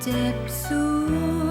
depths of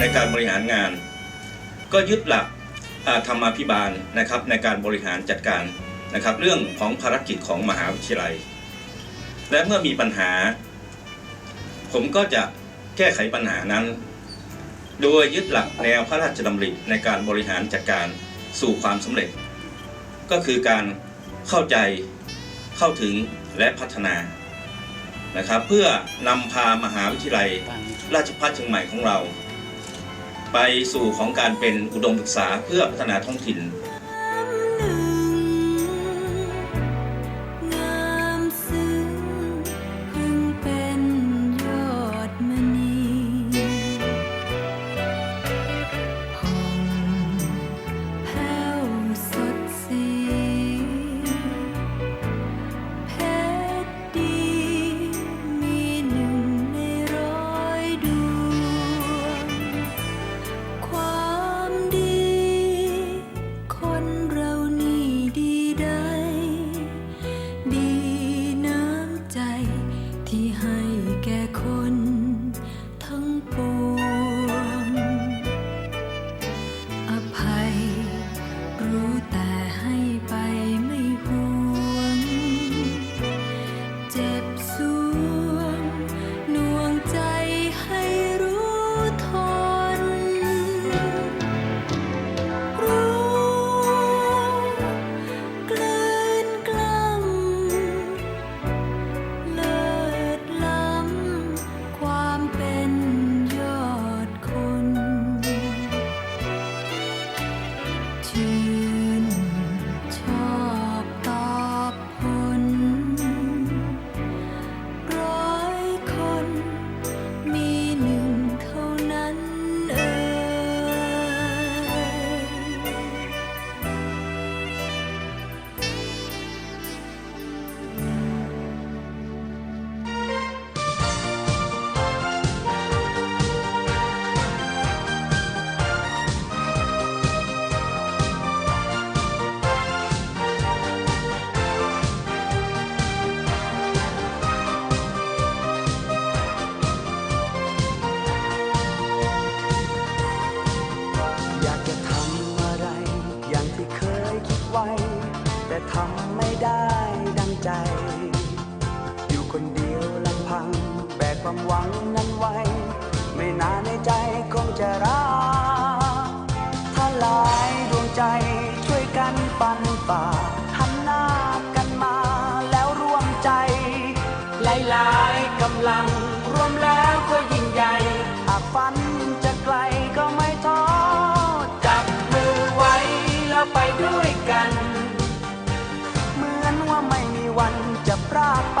ในการบริหารงาน ก็ยึดหลักธรรมาภิบาลนะครับในการบริหารจัดการนะครับ เรื่องของภารกิจของมหาวิทยาลัย และเมื่อมีปัญหา ผมก็จะแก้ไขปัญหานั้น โดยยึดหลักแนวพระราชดำริในการบริหารจัดการสู่ความสำเร็จ ก็คือการเข้าใจเข้าถึงและพัฒนานะครับ เพื่อนำพามหาวิทยาลัย ราชภัฏเชียงใหม่ของเรา ไปสู่ของการเป็นอุดมศึกษาเพื่อพัฒนาท้องถิ่นายกำลัง รวมแล้วก็ยิ่งใหญ่หากฝันจะไกลก็ไม่ท้อจับมือไว้แล้วไปด้วยกัน เหมือนว่าไม่มีวันจะพลาดไป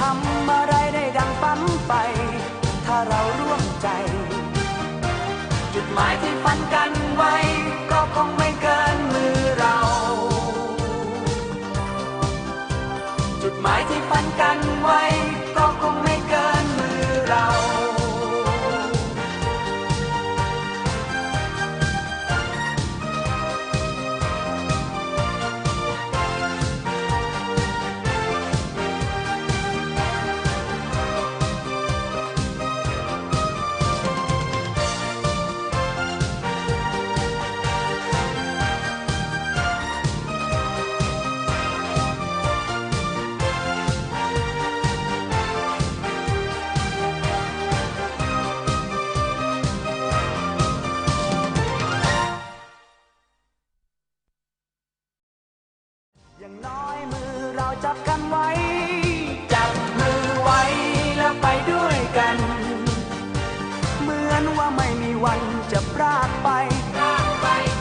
ทำอะไรได้ดังฝันไป ถ้าเราร่วมใจ จุดหมายที่ วันจะพรากไป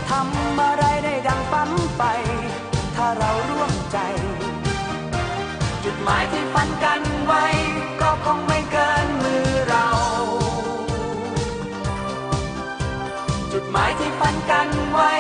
ทำอะไรได้ดังปั๊มไป ถ้าเราร่วมใจ จุดหมายที่ฝันกันไว้ ก็คงไม่เกินมือเรา จุดหมายที่ฝันกันไว้